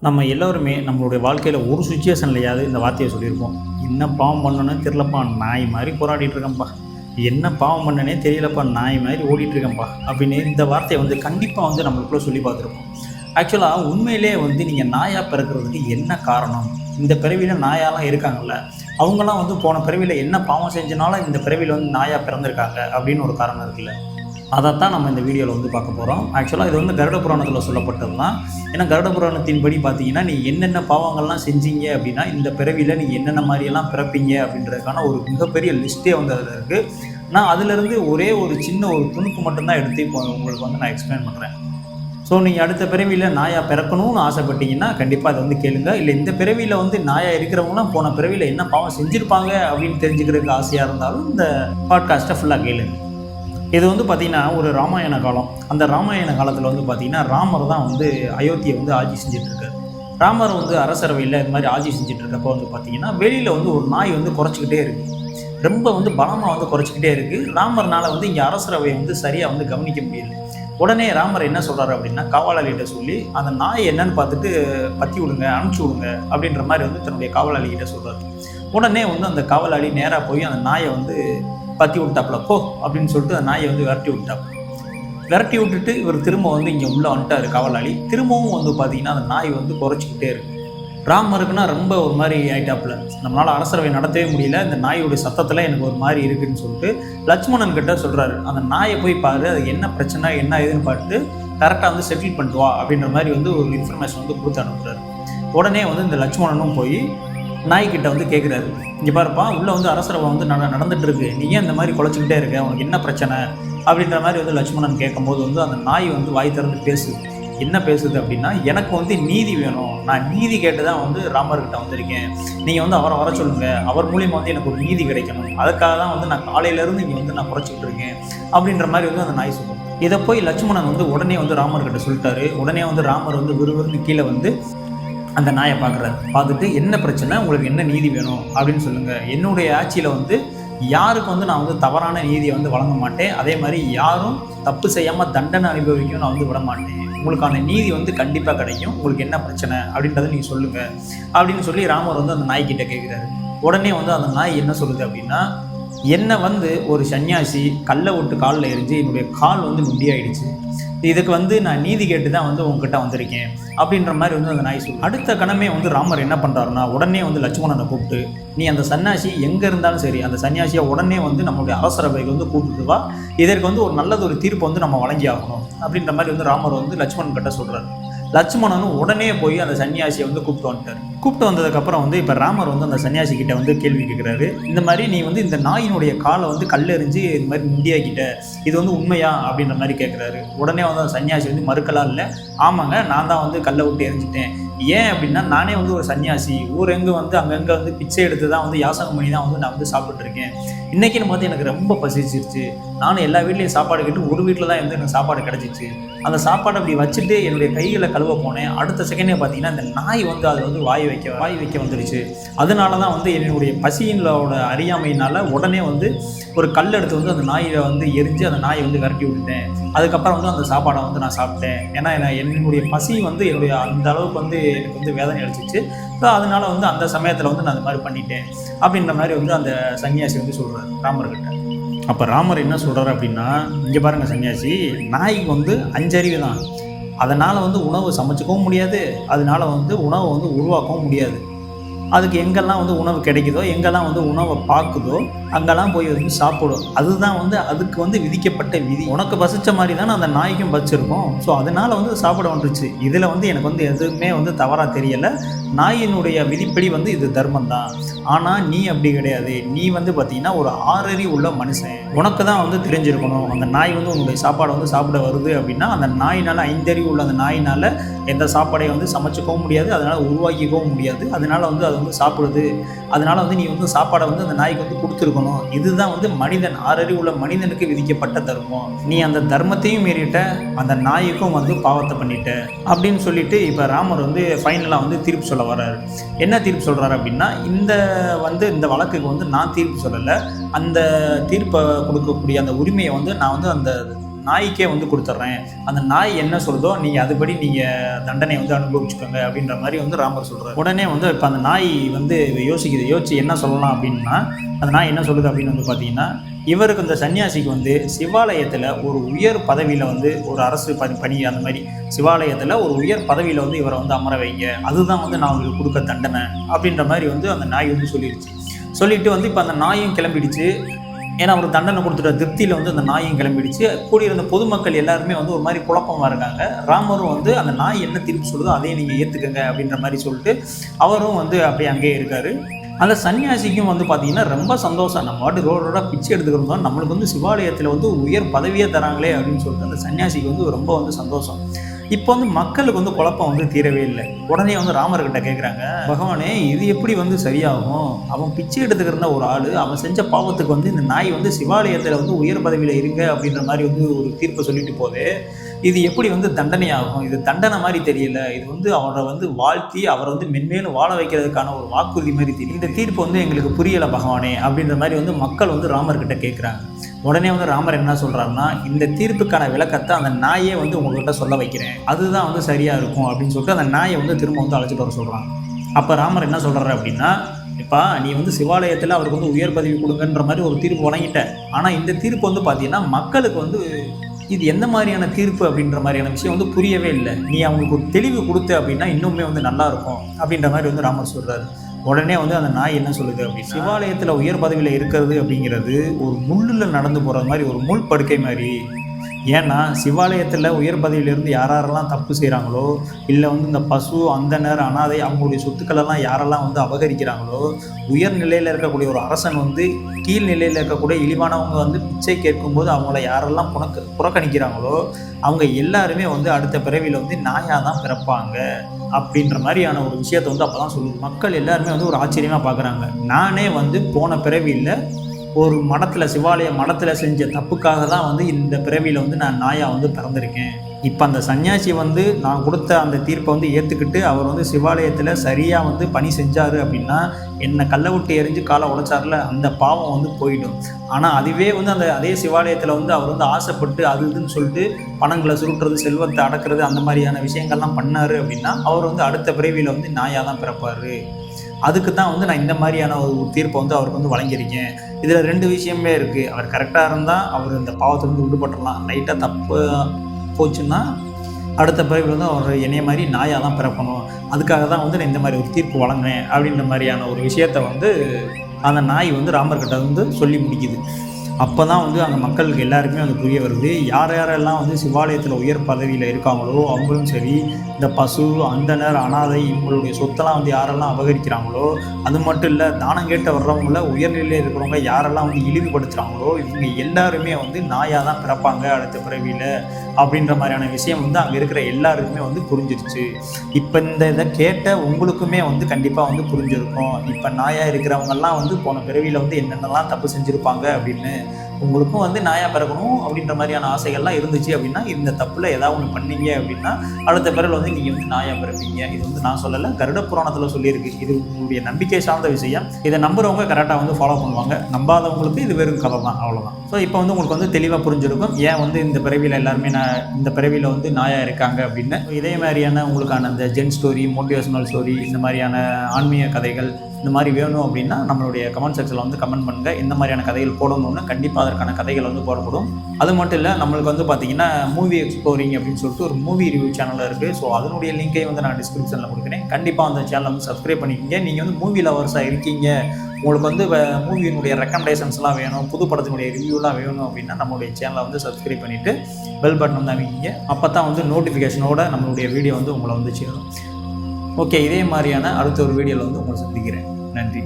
நம்ம எல்லோருமே நம்மளுடைய வாழ்க்கையில் ஒரு சுச்சுவேஷன்லையாவது இந்த வார்த்தையை சொல்லியிருப்போம். என்ன பாவம் பண்ணணும்னு தெரிலப்பா நாய் மாதிரி போராடிட்டு இருக்கேன்ப்பா. என்ன பாவம் பண்ணனே தெரியலப்பா நாய் மாதிரி ஓடிட்டு இருக்கேன்ப்பா. அப்படின்னு இந்த வார்த்தையை வந்து கண்டிப்பாக வந்து நம்மளுக்குள்ள சொல்லி பார்த்துருப்போம். ஆக்சுவலாக உண்மையிலே வந்து நீங்கள் நாயாக பிறக்கிறதுக்கு என்ன காரணம்? இந்த பிறவியில் நாயாலாம் இருக்காங்கல்ல அவங்களாம் வந்து போன பிறவியில் என்ன பாவம் செஞ்சனாலும் இந்த பிறவியில் வந்து நாயாக பிறந்திருக்காங்க அப்படின்னு ஒரு காரணம் இருக்குல்ல. அதைத்தான் நம்ம இந்த வீடியோவில் வந்து பார்க்க போகிறோம் ஆக்சுவலாக இது வந்து கருட புராணத்தில் சொல்லப்பட்டது தான் ஏன்னா கருட புராணத்தின்படி பார்த்தீங்கன்னா நீ என்னென்ன பாவங்கள்லாம் செஞ்சீங்க அப்படின்னா இந்த பிறவியில் நீ என்னென்ன மாதிரியெல்லாம் பிறப்பீங்க அப்படின்றதுக்கான ஒரு மிகப்பெரிய லிஸ்ட்டே வந்து அதில் இருக்குது நான் அதிலிருந்து ஒரே ஒரு சின்ன ஒரு துணுக்கு மட்டும்தான் எடுத்து இப்போ உங்களுக்கு வந்து நான் எக்ஸ்பிளைன் பண்ணுறேன் ஸோ நீங்கள் அடுத்த பிறவியில் நாயாக பிறக்கணும்னு ஆசைப்பட்டீங்கன்னா கண்டிப்பாக அதை வந்து கேளுங்க. இல்லை இந்த பிறவியில் வந்து நாயாக இருக்கிறவங்களாம் போன பிறவியில் என்ன பாவம் செஞ்சுருப்பாங்க அப்படின்னு தெரிஞ்சுக்கிறதுக்கு ஆசையாக இருந்தாலும் இந்த பாட்காஸ்ட்டை ஃபுல்லாக கேளுங்க. இது வந்து பார்த்திங்கன்னா ஒரு ராமாயண காலம். அந்த ராமாயண காலத்தில் வந்து பார்த்திங்கன்னா ராமர் தான் வந்து அயோத்தியை வந்து ஆட்சி செஞ்சுட்டு ராமர் வந்து அரசரவையில் இது மாதிரி ஆட்சி செஞ்சுட்டு இருக்கப்போ வந்து பார்த்திங்கன்னா வெளியில் வந்து ஒரு நாய் வந்து குறைச்சிக்கிட்டே இருக்குது ரொம்ப வந்து பலமாக வந்து குறைச்சிக்கிட்டே இருக்குது ராமர்னால் வந்து இங்கே அரசரவையை வந்து சரியாக வந்து கவனிக்க முடியல. உடனே ராமர் என்ன சொல்கிறாரு அப்படின்னா காவலாளிகிட்ட சொல்லி அந்த நாய் என்னன்னு பார்த்துட்டு பற்றி விடுங்க அனுப்பிச்சி விடுங்க அப்படின்ற மாதிரி வந்து தன்னுடைய காவலாளிகிட்ட சொல்கிறாரு உடனே வந்து அந்த காவலாளி நேராக போய் அந்த நாயை வந்து பற்றி விட்டாப்புல போ அப்படின்னு சொல்லிட்டு அந்த நாயை வந்து விரட்டி விட்டாப்புல விரட்டி விட்டுட்டு இவர் திரும்ப வந்து இங்கே உள்ளே வந்துட்டார் காவலாளி. திரும்பவும் வந்து பார்த்தீங்கன்னா அந்த நாய் வந்து குறைச்சிக்கிட்டே இருக்கு. ராமருக்குன்னா ரொம்ப ஒரு மாதிரி ஆயிட்டாப்புல. நம்மளால் அரசரவை நடத்தவே முடியல. இந்த நாயோடைய சத்தத்தில் எனக்கு ஒரு மாதிரி இருக்குன்னு சொல்லிட்டு லட்சுமணன் கிட்ட சொல்கிறாரு அந்த நாயை போய் பாரு அது என்ன பிரச்சனை என்ன ஏதுன்னு பார்த்துட்டு கரெக்டாக வந்து செட்டில் பண்ணிட்டு வா அப்படின்ற மாதிரி வந்து ஒரு இன்ஃபர்மேஷன் வந்து கொடுத்து அனுப்புறாரு. உடனே வந்து இந்த லட்சுமணனும் போய் நாய்கிட்ட வந்து கேட்குறாரு இங்கே பாருப்பா உள்ளே வந்து அரசரவை வந்து நட நடந்துட்டு இருக்கு நீ ஏன் இந்த மாதிரி குலைச்சிக்கிட்டே இருக்க? உனக்கு என்ன பிரச்சனை? அப்படின்ற மாதிரி வந்து லட்சுமணன் கேட்கும்போது வந்து அந்த நாய் வந்து வாய் திறந்து பேசுது. என்ன பேசுது அப்படின்னா எனக்கு வந்து நீதி வேணும். நான் நீதி கேட்டு தான் வந்து ராமர்கிட்ட வந்திருக்கேன். நீங்கள் வந்து அவரை வர சொல்லுங்கள் அவர் மூலியமாக வந்து எனக்கு ஒரு நீதி கிடைக்கணும். அதுக்காக தான் வந்து நான் காலையிலேருந்து இங்கே வந்து நான் குறைச்சிக்கிட்டு இருக்கேன் அப்படின்ற மாதிரி வந்து அந்த நாய் சொல்லுவோம் இதை போய் லட்சுமணன் வந்து உடனே வந்து ராமர்கிட்ட சொல்லிட்டாரு. உடனே வந்து ராமர் வந்து விறுவிறுன்னு கீழே வந்து அந்த நாயை பார்க்குறாரு. பார்த்துட்டு என்ன பிரச்சனை? உங்களுக்கு என்ன நீதி வேணும்? அப்படின்னு சொல்லுங்கள் என்னுடைய ஆட்சியில் வந்து யாருக்கு வந்து நான் வந்து தவறான நீதியை வந்து வழங்க மாட்டேன்? அதே மாதிரி யாரும் தப்பு செய்யாமல் தண்டனை அனுபவிக்கும் நான் வந்து விட மாட்டேன். உங்களுக்கான நீதி வந்து கண்டிப்பாக கிடைக்கும். உங்களுக்கு என்ன பிரச்சனை? அப்படின்றத நீங்கள் சொல்லுங்கள் அப்படின்னு சொல்லி ராமர் வந்து அந்த நாய்கிட்ட கேட்குறாரு உடனே வந்து அந்த நாய் என்ன சொல்லுது அப்படின்னா என்னை வந்து ஒரு சன்னியாசி கல்லை விட்டு காலில் எரிஞ்சு என்னுடைய கால் வந்து நொண்டியாயிடுச்சு. இதுக்கு வந்து நான் நீதி கேட்டு தான் வந்து உங்ககிட்ட வந்திருக்கேன். அப்படின்ற மாதிரி வந்து அந்த நாய் சொல்லு அடுத்த கணமே வந்து ராமர் என்ன பண்ணுறாருன்னா உடனே வந்து லட்சுமணனை கூப்பிட்டு நீ அந்த சன்னியாசி எங்கே இருந்தாலும் சரி அந்த சன்னியாசியை உடனே வந்து நம்மளுடைய அவசரபைக்கு வந்து கூப்பிட்டு வா. இதற்கு வந்து ஒரு நல்லது ஒரு தீர்ப்பு வந்து நம்ம வழங்கி ஆகணும் அப்படின்ற மாதிரி வந்து ராமர் வந்து லட்சுமணன் கிட்ட சொல்கிறாரு லட்சுமணனும் உடனே போய் அந்த சன்னியாசியை வந்து கூப்பிட்டு வந்துட்டார். கூப்பிட்டு வந்ததுக்கப்புறம் வந்து இப்போ ராமர் வந்து அந்த சன்னியாசி கிட்ட வந்து கேள்வி கேட்குறாரு இந்த மாதிரி நீ வந்து இந்த நாயினுடைய காலை வந்து கல்லெறிஞ்சு இந்த மாதிரி இந்தியா கிட்ட இது வந்து உண்மையா அப்படின்ற மாதிரி கேட்குறாரு உடனே வந்து அந்த சன்னியாசி வந்து மறுக்கலாம் இல்லை. ஆமாங்க நான் தான் வந்து கல்லை விட்டு எரிஞ்சிட்டேன் ஏன் அப்படின்னா நானே வந்து ஒரு சன்னியாசி. ஊரெங்கு வந்து அங்கங்கே வந்து பிச்சை எடுத்து தான் வந்து யாசகம் பண்ணி தான் வந்து நான் வந்து சாப்பிட்ருக்கேன் இன்றைக்கின்னு பார்த்து எனக்கு ரொம்ப பசிச்சிருச்சு. நானும் எல்லா வீட்லேயும் சாப்பாடு கேட்டு ஒரு வீட்டில் தான் வந்து எனக்கு சாப்பாடு கிடச்சிச்சு. அந்த சாப்பாடை அப்படி வச்சுட்டு என்னுடைய கைகளை கழுவ போனேன். அடுத்த செகண்டே பார்த்தீங்கன்னா இந்த நாய் வந்து அது வந்து வாய் வைக்க வாய் வைக்க வந்துருச்சு. அதனால தான் வந்து என்னுடைய பசியினோட அறியாமையினால உடனே வந்து ஒரு கல் எடுத்து வந்து அந்த நாயை வந்து எரிஞ்சு அந்த நாயை வந்து விரட்டி விட்டுட்டேன். அதுக்கப்புறம் வந்து அந்த சாப்பாடை வந்து நான் சாப்பிட்டேன். ஏன்னா என்ன என்னுடைய பசி வந்து என்னுடைய அந்த அளவுக்கு வந்து எனக்கு வந்து வேதனை அடிச்சிச்சு ஸோ அதனால வந்து அந்த சமயத்தில் வந்து நான் அந்த மாதிரி பண்ணிட்டேன். அப்படின்ற மாதிரி வந்து அந்த சன்னியாசி வந்து சொல்கிறார் ராமர்கிட்ட. அப்போ ராமர் என்ன சொல்கிறார் அப்படின்னா இங்கே பாருங்கள் சன்னியாசி நாய்க்கு வந்து அஞ்சறிவு தான் அதனால் வந்து உணவு சமைச்சிக்கவும் முடியாது. அதனால வந்து உணவை வந்து உருவாக்கவும் முடியாது. அதுக்கு எங்கெல்லாம் வந்து உணவு கிடைக்குதோ எங்கெல்லாம் வந்து உணவை பார்க்குதோ அங்கெல்லாம் போய் வந்து சாப்பிடும். அதுதான் வந்து அதுக்கு வந்து விதிக்கப்பட்ட விதி. உனக்கு பசிச்ச மாதிரி தானே அந்த நாய்க்கும் பசிச்சிருக்கும். ஸோ அதனால் வந்து சாப்பிட வந்துருச்சு. இதில் வந்து எனக்கு வந்து எதுவுமே வந்து தவறாக தெரியலை. நாயினுடைய விதிப்படி வந்து இது தர்மம் தான் ஆனால் நீ அப்படி கிடையாது. நீ வந்து பார்த்தீங்கன்னா ஒரு ஆறறி உள்ள மனுஷன். உனக்கு தான் வந்து தெரிஞ்சிருக்கணும். அந்த நாய் வந்து உன்னுடைய சாப்பாடை வந்து சாப்பிட வருது அப்படின்னா அந்த நாயினால் ஐந்தறிவு உள்ள அந்த நாயினால் எந்த சாப்பாடையும் வந்து சமைச்சிக்கவும் முடியாது. அதனால் உருவாக்கிக்கவும் முடியாது. அதனால் வந்து அது வந்து சாப்பிடுது. அதனால வந்து நீ வந்து சாப்பாடை வந்து அந்த நாய்க்கு வந்து கொடுத்துருக்கணும். இதுதான் வந்து மனிதன் ஆறறிவு உள்ள மனிதனுக்கு விதிக்கப்பட்ட தர்மம். நீ அந்த தர்மத்தையும் மீறிட்ட அந்த நாய்க்கும் வந்து பாவத்தை பண்ணிட்ட அப்படின்னு சொல்லிட்டு இப்போ ராமர் வந்து ஃபைனலாக வந்து தீர்ப்பு சொல்ல வர்றாரு. என்ன தீர்ப்பு சொல்கிறாரு அப்படின்னா இந்த வந்து இந்த வழக்குக்கு வந்து நான் தீர்ப்பு சொல்லலை. அந்த தீர்ப்பை கொடுக்கக்கூடிய அந்த உரிமையை வந்து நான் வந்து அந்த நாய்க்கே வந்து கொடுத்துட்றேன். அந்த நாய் என்ன சொல்லுதோ நீங்கள் அதுபடி நீங்கள் தண்டனை வந்து அனுபவிச்சுக்கோங்க அப்படின்ற மாதிரி வந்து ராமர் சொல்கிறார் உடனே வந்து இப்போ அந்த நாய் வந்து யோசிக்குது யோசிச்சு என்ன சொல்லலாம் அப்படின்னா அந்த நாய் என்ன சொல்லுது அப்படின்னு வந்து பார்த்தீங்கன்னா இவருக்கு இந்த சன்னியாசிக்கு வந்து சிவாலயத்தில் ஒரு உயர் பதவியில் வந்து ஒரு அரசு பணி பணி அந்த மாதிரி சிவாலயத்தில் ஒரு உயர் பதவியில் வந்து இவரை வந்து அமர வைங்க. அதுதான் வந்து நான் உங்களுக்கு கொடுக்க தண்டனை அப்படின்ற மாதிரி வந்து அந்த நாய் வந்து சொல்லிடுச்சு. சொல்லிட்டு வந்து இப்போ அந்த நாயும் கிளம்பிடுச்சு. ஏன்னா அவர் தண்டனை கொடுத்துட்ட திருப்தியில் வந்து அந்த நாயும் கிளம்பிடுச்சு. கூடியிருந்த பொதுமக்கள் எல்லாருமே வந்து ஒரு மாதிரி குழப்பமாக இருக்காங்க. ராமரும் வந்து அந்த நாய் என்ன திருப்பி சொல்லுதோ அதையே நீங்கள் ஏற்றுக்கங்க அப்படின்ற மாதிரி சொல்லிட்டு அவரும் வந்து அப்படியே அங்கேயே இருக்கார். அந்த சன்னியாசிக்கும் வந்து பார்த்தீங்கன்னா ரொம்ப சந்தோஷம். நம்ம வாட்டு ரோடு ரோடாக பிச்சை எடுத்துக்கிறோம் நம்மளுக்கு வந்து சிவாலயத்தில் வந்து உயர் பதவியே தராங்களே அப்படின்னு சொல்லிட்டு அந்த சன்னியாசிக்கு வந்து ரொம்ப வந்து சந்தோஷம். இப்போ வந்து மக்களுக்கு வந்து குழப்பம் வந்து தீரவே இல்லை. உடனே வந்து ராமர்கிட்ட கேட்குறாங்க பகவானே இது எப்படி வந்து சரியாகும்? அவன் பிச்சை எடுத்துக்கிறந்த ஒரு ஆள் அவன் செஞ்ச பாவத்துக்கு வந்து இந்த நாய் வந்து சிவாலயத்தில் வந்து உயர் பதவியில் இருங்க அப்படின்ற மாதிரி வந்து ஒரு தீர்ப்பை சொல்லிட்டு போகுது. இது எப்படி வந்து தண்டனையாகும்? இது தண்டனை மாதிரி தெரியல. இது வந்து அவரை வந்து வாழ்த்தி அவரை வந்து மென்மேலும் வாழ வைக்கிறதுக்கான ஒரு வாக்குறுதி மாதிரி தெரியும் இந்த தீர்ப்பு வந்து எங்களுக்கு புரியலை பகவானே அப்படின்ற மாதிரி வந்து மக்கள் வந்து ராமர்கிட்ட கேட்குறாங்க உடனே வந்து ராமர் என்ன சொல்கிறாருன்னா இந்த தீர்ப்புக்கான விளக்கத்தை அந்த நாயே வந்து உங்கள்கிட்ட சொல்ல வைக்கிறேன். அதுதான் வந்து சரியாக இருக்கும் அப்படின்னு சொல்லிட்டு அந்த நாயை வந்து திரும்ப வந்து அழைச்சிட்டு வர சொல்கிறாங்க அப்போ ராமர் என்ன சொல்கிறாரு அப்படின்னா இப்போ நீ வந்து சிவாலயத்தில் அவருக்கு வந்து உயர் பதவி கொடுங்கன்ற மாதிரி ஒரு தீர்ப்பு வழங்கிட்ட. ஆனால் இந்த தீர்ப்பு வந்து பார்த்தீங்கன்னா மக்களுக்கு வந்து இது எந்த மாதிரியான தீர்ப்பு அப்படின்ற மாதிரியான விஷயம் வந்து புரியவே இல்லை. நீ அவங்களுக்கு ஒரு தெளிவு கொடுத்த அப்படின்னா இன்னுமே வந்து நல்லா இருக்கும் அப்படின்ற மாதிரி வந்து ராமர் சொல்கிறாரு உடனே வந்து அந்த நாய் என்ன சொல்லுது அப்படி சிவாலயத்தில் உயர் பதவியில் இருக்கிறது அப்படிங்கிறது ஒரு முள்ளில் நடந்து போகிற மாதிரி ஒரு முள் படுக்கை மாதிரி ஏன்னா சிவாலயத்தில் உயர் பதவியிலிருந்து யாரெல்லாம் தப்பு செய்கிறாங்களோ இல்லை வந்து இந்த பசு அந்தனர் அனாதை அவங்களுடைய சொத்துக்களெல்லாம் யாரெல்லாம் வந்து அபகரிக்கிறாங்களோ உயர் நிலையில் இருக்கக்கூடிய ஒரு அரசன் வந்து கீழ் நிலையில் இருக்கக்கூடிய இழிவானவங்க வந்து பிச்சை கேட்கும்போது அவங்கள யாரெல்லாம் புறக்க புறக்கணிக்கிறாங்களோ அவங்க எல்லாருமே வந்து அடுத்த பிறவியில் வந்து நாயாக தான் பிறப்பாங்க அப்படின்ற மாதிரியான ஒரு விஷயத்தை வந்து அப்போ தான் சொல்லுது. மக்கள் எல்லாருமே வந்து ஒரு ஆச்சரியமாக பார்க்குறாங்க நானே வந்து போன பிறவியில் ஒரு மடத்தில் சிவாலய மடத்தில் செஞ்ச தப்புக்காக தான் வந்து இந்த பிறவியில் வந்து நான் நாயாக வந்து பிறந்திருக்கேன். இப்போ அந்த சன்னியாசி வந்து நான் கொடுத்த அந்த தீர்ப்பை வந்து ஏற்றுக்கிட்டு அவர் வந்து சிவாலயத்தில் சரியாக வந்து பணி செஞ்சார் அப்படின்னா என்னை கல்லை விட்டு எரிஞ்சு காலை உடைச்சார்ல அந்த பாவம் வந்து போயிடும். ஆனால் அதுவே வந்து அந்த அதே சிவாலயத்தில் வந்து அவர் வந்து ஆசைப்பட்டு அது இதுன்னு சொல்லிட்டு பணங்களை சுருட்டுறது செல்வத்தை அடக்கிறது அந்த மாதிரியான விஷயங்கள்லாம் பண்ணார் அப்படின்னா அவர் வந்து அடுத்த பிறவியில் வந்து நாயாக தான் பிறப்பார். அதுக்கு தான் வந்து நான் இந்த மாதிரியான ஒரு தீர்ப்பை வந்து அவருக்கு வந்து வழங்கியிருக்கேன். இதில் ரெண்டு விஷயமே இருக்குது அவர் கரெக்டாக இருந்தால் அவர் இந்த பாவத்தை வந்து லைட்டாக தப்பு போச்சுன்னா அடுத்த பிறகு வந்து அவர் என்னைய மாதிரி நாயாக தான் பிறக்கணும். அதுக்காக தான் வந்து நான் இந்த மாதிரி ஒரு தீர்ப்பு வழங்கினேன் அப்படின்ற மாதிரியான ஒரு விஷயத்த வந்து அந்த நாய் வந்து ராமர்கிட்ட வந்து சொல்லி முடிக்குது. அப்போ தான் வந்து அந்த மக்களுக்கு எல்லாருக்குமே வந்து புரிய வருது. யார் யாரெல்லாம் வந்து சிவாலயத்தில் உயர் பதவியில் இருக்காங்களோ அவங்களும் சரி இந்த பசு அந்தனர் அனாதை இவங்களுடைய சொத்தெல்லாம் வந்து யாரெல்லாம் அபகரிக்கிறாங்களோ அது மட்டும் இல்லை தானம் கேட்ட வர்றவங்கள உயர்நிலையில் இருக்கிறவங்க யாரெல்லாம் வந்து இழிவுபடுத்துகிறாங்களோ இவங்க எல்லாருமே வந்து நாயாக தான் பிறப்பாங்க அடுத்த பிறவியில் அப்படின்ற மாதிரியான விஷயம் வந்து அங்கே இருக்கிற எல்லாருக்குமே வந்து புரிஞ்சிருச்சு. இப்போ இந்த இதை கேட்ட உங்களுக்குமே வந்து கண்டிப்பாக வந்து புரிஞ்சிருக்கும். இப்போ நாயாக இருக்கிறவங்கெல்லாம் வந்து போன பிறவியில் வந்து என்னென்னலாம் தப்பு செஞ்சுருப்பாங்க அப்படின்னு உங்களுக்கும் வந்து நாயாக பிறக்கணும் அப்படின்ற மாதிரியான ஆசைகள்லாம் இருந்துச்சு அப்படின்னா இந்த தப்பில் ஏதாவது ஒன்று பண்ணீங்க அப்படின்னா அடுத்த பிறகு வந்து நீங்கள் வந்து நாயாக பிறப்பீங்க. இது வந்து நான் சொல்லலை கருட புராணத்தில் சொல்லியிருக்கு. இது உங்களுடைய நம்பிக்கை சார்ந்த விஷயம். இதை நம்புறவங்க கரெக்டாக வந்து ஃபாலோ பண்ணுவாங்க. நம்பாதவங்களுக்கு இது வெறும் கதை தான் அவ்வளோதான் ஸோ இப்போ வந்து உங்களுக்கு வந்து தெளிவாக புரிஞ்சிருக்கும். ஏன் வந்து இந்த பிறவியில் எல்லாருமே நான் இந்த பிறவியில் வந்து நாயாக இருக்காங்க அப்படின்னு. இதே மாதிரியான உங்களுக்கான அந்த ஜென் ஸ்டோரி மோட்டிவேஷனல் ஸ்டோரி இந்த மாதிரியான ஆன்மீக கதைகள் இந்த மாதிரி வேணும் அப்படின்னா நம்மளுடைய கமெண்ட் செக்ஷனில் வந்து கமெண்ட் பண்ணுங்கள் இந்த மாதிரியான கதைகள் போடணும்னு கண்டிப்பாக அதற்கான கதைகள் வந்து போடப்படும். அது மட்டும் இல்லை நம்மளுக்கு வந்து பார்த்தீங்கன்னா மூவி எக்ஸ்ப்ளோரிங் அப்படின்னு சொல்லிட்டு ஒரு மூவி ரிவ்யூ சேனல் இருக்குது ஸோ அதனுடைய லிங்கை வந்து நான் டிஸ்கிரிப்ஷனில் கொடுக்குறேன். கண்டிப்பாக அந்த சேனலை வந்து சப்ஸ்கிரைப் பண்ணிக்கிங்க. நீங்கள் வந்து மூவி லவர்ஸாக இருக்கீங்க. உங்களுக்கு வந்து மூவியினுடைய ரெக்கமெண்டேஷன்ஸ்லாம் வேணும் புது படத்தினுடைய ரிவ்யூலாம் வேணும் அப்படின்னா நம்மளுடைய சேனலை வந்து சப்ஸ்கிரைப் பண்ணிவிட்டு பெல் பட்டன் வந்து அமைக்கிங்க அப்போ தான் வந்து நோட்டிஃபிகேஷனோட நம்மளுடைய வீடியோ வந்து உங்களை வந்து சேரும். ஓகே இதே மாதிரியான அடுத்த ஒரு வீடியோவில் வந்து உங்களை சந்திக்கிறேன். நன்றி.